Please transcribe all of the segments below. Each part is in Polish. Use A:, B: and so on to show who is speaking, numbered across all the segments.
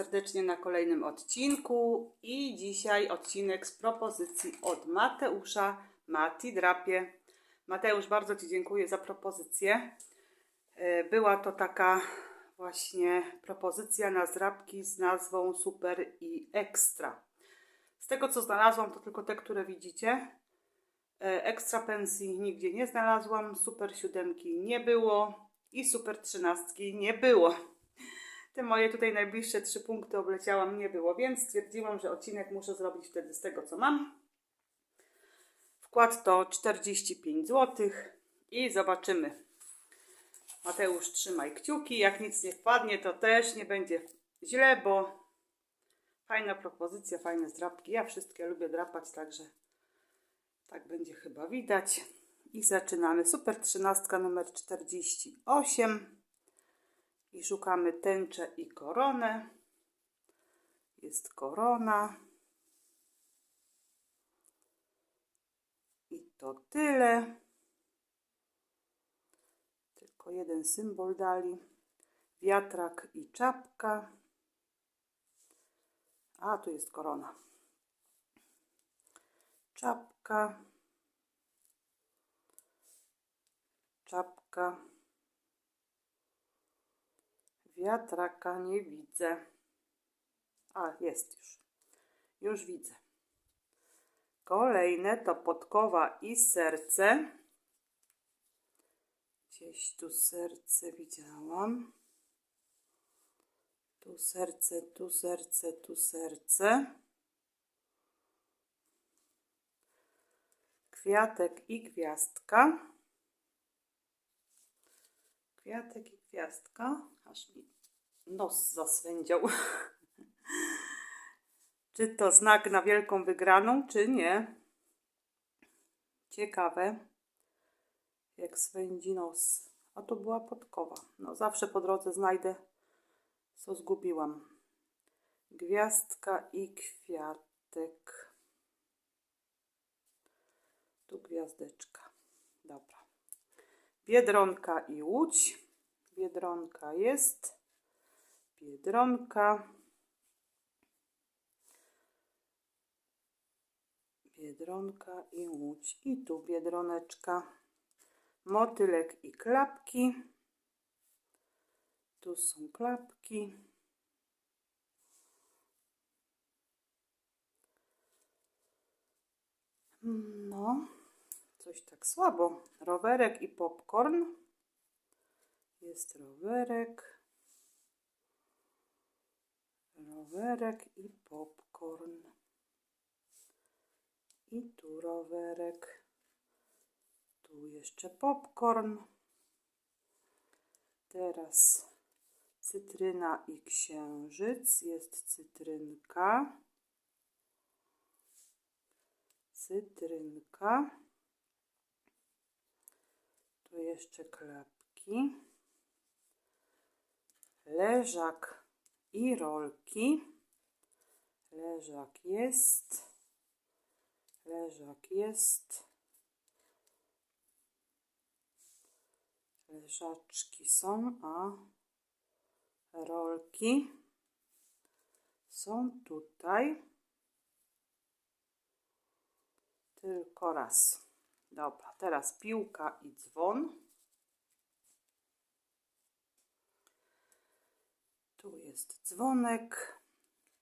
A: Serdecznie na kolejnym odcinku i dzisiaj odcinek z propozycji od Mateusza Mati Drapie. Mateusz, bardzo Ci dziękuję za propozycję. E, Była to taka właśnie propozycja na zrabki z nazwą Super i Ekstra. Z tego co znalazłam, to tylko te, które widzicie. E, Ekstra pensji nigdzie nie znalazłam, super siódemki nie było i super trzynastki nie było. Te moje tutaj najbliższe trzy punkty obleciałam, nie było, więc stwierdziłam, że odcinek muszę zrobić wtedy z tego, co mam. Wkład to 45 zł i zobaczymy. Mateusz, trzymaj kciuki. Jak nic nie wpadnie, to też nie będzie źle, bo fajna propozycja, fajne zdrapki. Ja wszystkie lubię drapać, także tak będzie chyba widać. I zaczynamy. Super 13 numer 48 i szukamy tęczę i koronę. Jest korona. I to tyle. Tylko jeden symbol dali. Wiatrak i czapka. A, tu jest korona. Czapka. Czapka. Wiatraka nie widzę. A, jest już. Już widzę. Kolejne to podkowa i serce. Gdzieś tu serce widziałam. Tu serce, tu serce, tu serce. Kwiatek i gwiazdka. Kwiatek i gwiazdka. Aż mi nos zaswędział. czy to znak na wielką wygraną, czy nie? Ciekawe, jak swędzi nos. A to była podkowa. No zawsze po drodze znajdę, co zgubiłam. Gwiazdka i kwiatek. Tu gwiazdeczka. Dobra. Biedronka i łódź. Biedronka jest. Biedronka. Biedronka i łódź. I tu biedroneczka. Motylek i klapki. Tu są klapki. No, coś tak słabo. Rowerek i popcorn. Jest rowerek. Rowerek i popcorn. I tu rowerek. Tu jeszcze popcorn. Teraz cytryna i księżyc. Jest cytrynka. Cytrynka. Tu jeszcze klapki. Leżak i rolki. Leżak jest. Leżak jest. Leżaczki są, a rolki są tutaj. Tylko raz. Dobra, teraz piłka i dzwon. Tu jest dzwonek,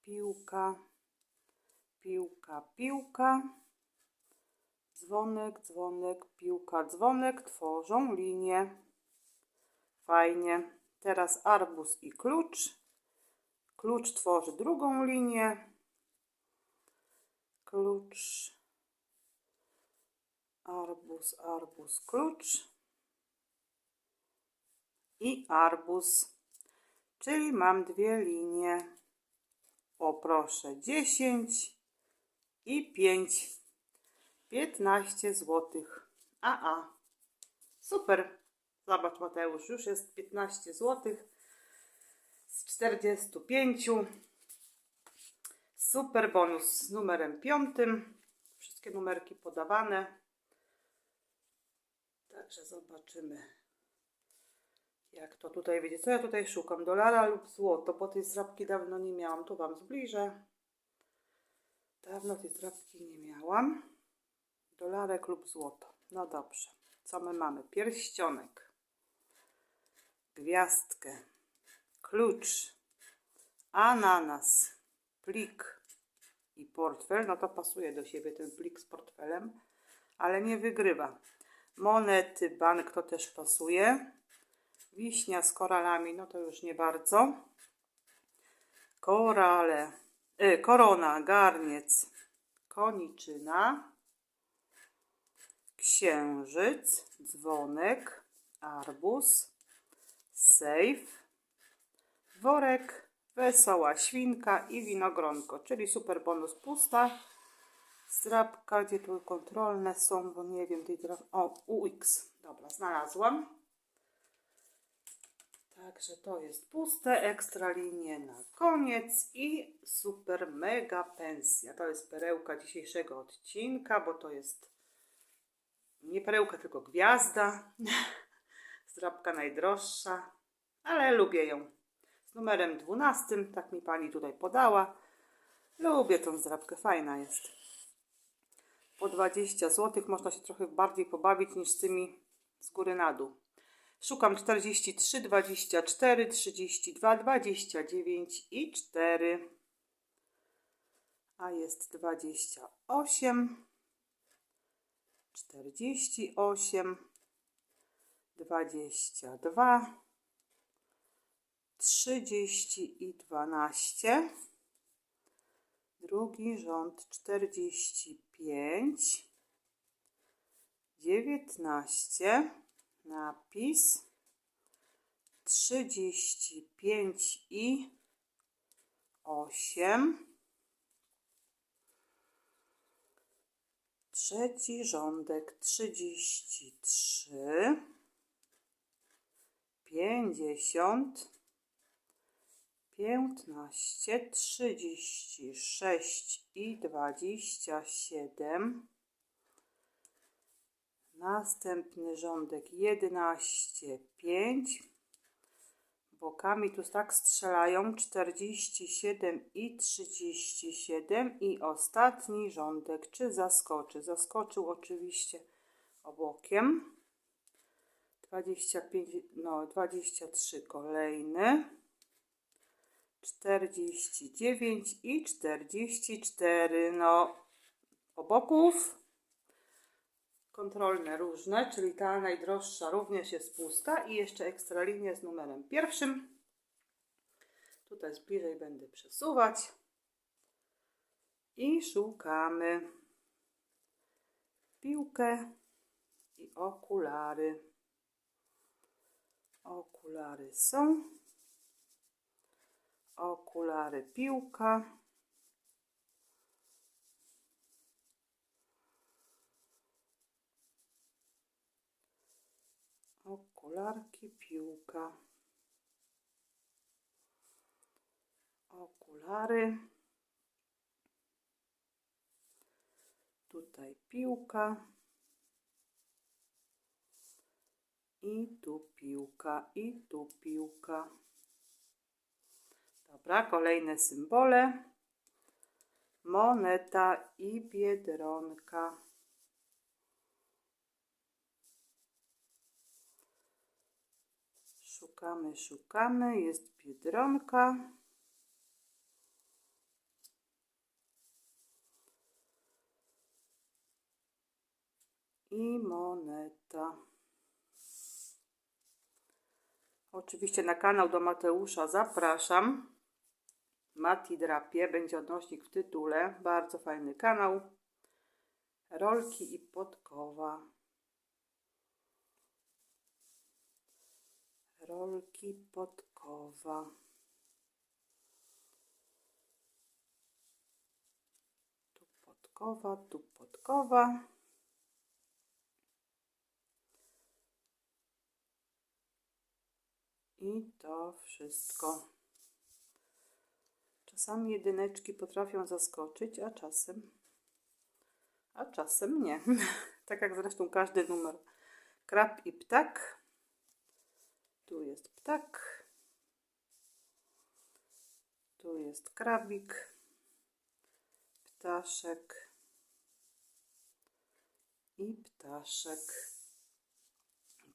A: piłka, piłka, piłka. Dzwonek, dzwonek, piłka, dzwonek tworzą linię. Fajnie. Teraz arbuz i klucz. Klucz tworzy drugą linię. Klucz, arbuz, arbuz, klucz. I arbuz. Czyli mam dwie linie. O proszę, 10 i 5. 15 zł. A, a. Super. Zobacz Mateusz, już jest 15 zł z 45. Super bonus z numerem 5. Wszystkie numerki podawane. Także zobaczymy. Jak to tutaj wiecie? Co ja tutaj szukam? Dolara lub złoto, bo tej zdrabki dawno nie miałam. Tu Wam zbliżę. Dawno tej zdrabki nie miałam. Dolarek lub złoto. No dobrze. Co my mamy? Pierścionek. Gwiazdkę. Klucz. Ananas. Plik. I portfel. No to pasuje do siebie ten plik z portfelem. Ale nie wygrywa. Monety, bank to też pasuje. Wiśnia z koralami, no to już nie bardzo. Korale, y, korona, garniec, koniczyna, księżyc, dzwonek, arbuz, sejf, worek, wesoła świnka i winogronko, czyli super bonus pusta. Zdrabka, gdzie tu kontrolne są, bo nie wiem, tej. O, UX. Dobra, znalazłam. Także to jest puste, ekstra linie na koniec i super mega pensja. To jest perełka dzisiejszego odcinka, bo to jest nie perełka, tylko gwiazda. Zdrabka najdroższa, ale lubię ją. Z numerem 12, tak mi pani tutaj podała. Lubię tą zdrabkę, fajna jest. Po 20 zł można się trochę bardziej pobawić niż z tymi z góry na dół. Szukam 43, 24, 32, 29 i 4. A jest 28, 48, 22, 30 i 12. Drugi rząd 45, 19 napis 35 i 8 trzeci rządek 33 50 15 36 i 27 Następny rządek 11, 5. Bokami tu tak strzelają 47 i 37 i ostatni rządek, czy zaskoczy? Zaskoczył oczywiście obokiem. 25, no 23 kolejny. 49 i 44, no oboków kontrolne różne, czyli ta najdroższa również jest pusta i jeszcze ekstra linia z numerem pierwszym. Tutaj bliżej będę przesuwać i szukamy piłkę i okulary. Okulary są. Okulary piłka. Okularki, piłka, okulary, tutaj piłka i tu piłka i tu piłka. Dobra, kolejne symbole. Moneta i biedronka. Szukamy, szukamy. Jest biedronka. I moneta. Oczywiście na kanał do Mateusza zapraszam. Mati Drapie, będzie odnośnik w tytule. Bardzo fajny kanał. Rolki i podkowa. Rolki podkowa. Tu podkowa, tu podkowa. I to wszystko. Czasami jedyneczki potrafią zaskoczyć, a czasem, a czasem nie. tak jak zresztą każdy numer. Krab i ptak Tu jest ptak. Tu jest krabik. Ptaszek. I ptaszek.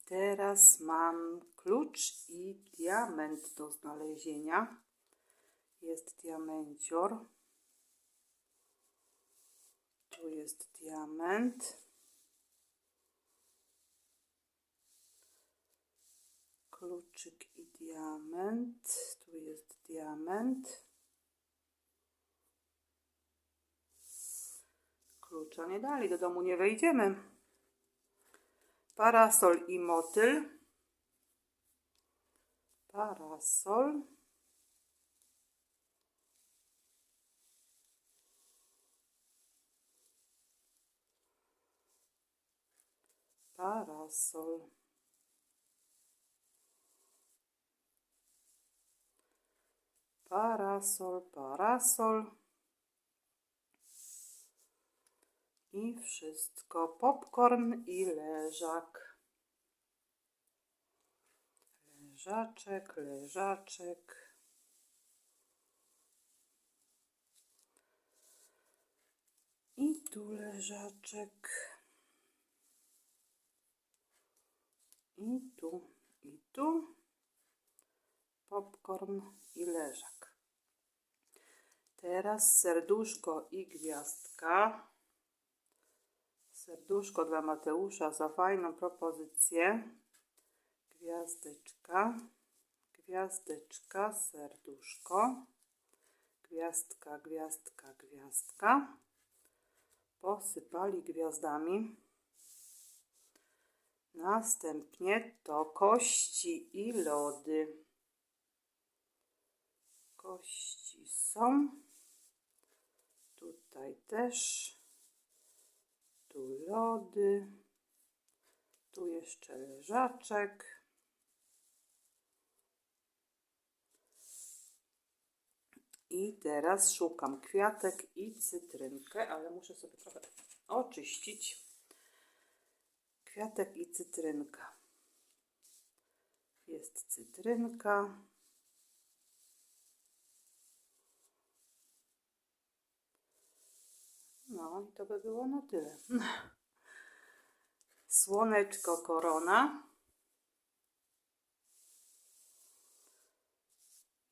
A: Teraz mam klucz i diament do znalezienia. Jest diamencior. Tu jest diament. Kluczyk i diament. Tu jest diament. Klucza nie dali, do domu nie wejdziemy. Parasol i motyl. Parasol. Parasol. Parasol, parasol. I wszystko. Popcorn i leżak. Leżaczek, leżaczek. I tu leżaczek. I tu, i tu. Popcorn i leżak. Teraz serduszko i gwiazdka. Serduszko dla Mateusza za fajną propozycję. Gwiazdeczka, gwiazdeczka, serduszko. Gwiazdka, gwiazdka, gwiazdka. Posypali gwiazdami. Następnie to kości i lody. Kości są. Tutaj też. Tu lody. Tu jeszcze leżaczek. I teraz szukam kwiatek i cytrynkę, ale muszę sobie trochę oczyścić. Kwiatek i cytrynka. Jest cytrynka. No i to by było na tyle. Słoneczko korona.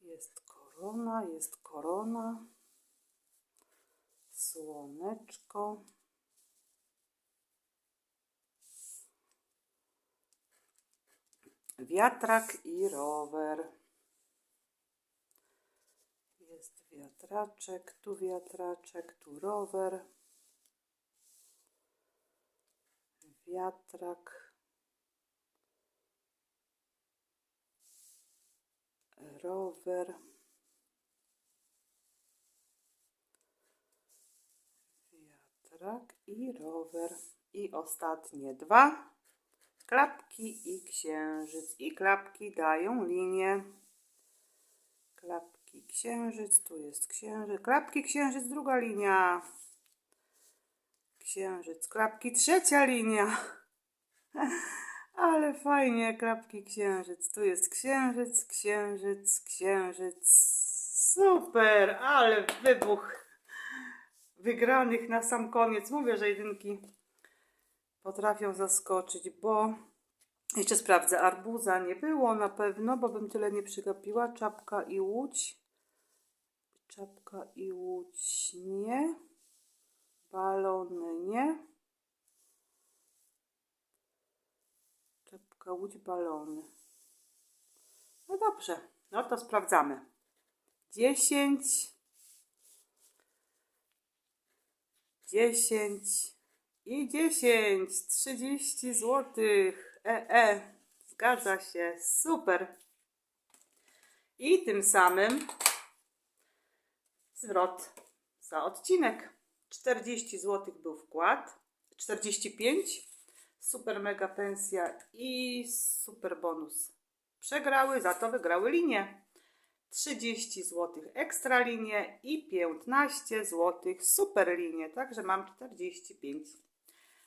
A: Jest korona, jest korona. Słoneczko. Wiatrak i rower. Jest wiatraczek, tu wiatraczek, tu rower. Wiatrak. Rower. Wiatrak i rower. I ostatnie dwa. Klapki i księżyc. I klapki dają linię. Klapki, księżyc, tu jest księżyc. Klapki, księżyc, druga linia. Księżyc, klapki, trzecia linia. Ale fajnie, klapki, księżyc. Tu jest księżyc, księżyc, księżyc. Super, ale wybuch wygranych na sam koniec. Mówię, że jedynki potrafią zaskoczyć, bo jeszcze sprawdzę, arbuza nie było na pewno, bo bym tyle nie przegapiła. Czapka i łódź. Czapka i łódź nie. Balony nie. Czapka, łódź, balony. No dobrze, no to sprawdzamy. 10 10 i 10 30 złotych. E, e, zgadza się, super. I tym samym zwrot za odcinek. 40 zł był wkład, 45, super mega pensja i super bonus. Przegrały, za to wygrały linie. 30 zł ekstra linie i 15 zł super linie, także mam 45.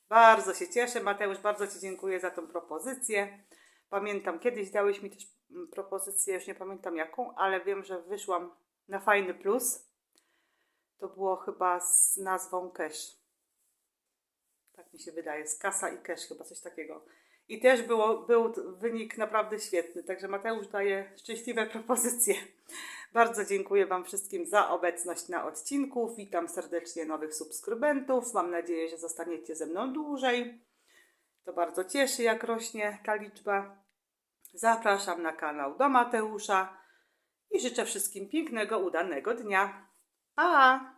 A: Bardzo się cieszę, Mateusz, bardzo Ci dziękuję za tą propozycję. pamiętam, kiedyś dałeś mi też mm, propozycję, już nie pamiętam jaką, ale wiem, że wyszłam na fajny plus. To było chyba z nazwą Cash. Tak mi się wydaje, z kasa i cash, chyba coś takiego. I też było, był wynik naprawdę świetny, także Mateusz daje szczęśliwe propozycje. Bardzo dziękuję Wam wszystkim za obecność na odcinku. Witam serdecznie nowych subskrybentów. Mam nadzieję, że zostaniecie ze mną dłużej. To bardzo cieszy, jak rośnie ta liczba. Zapraszam na kanał do Mateusza i życzę wszystkim pięknego, udanego dnia. 啊。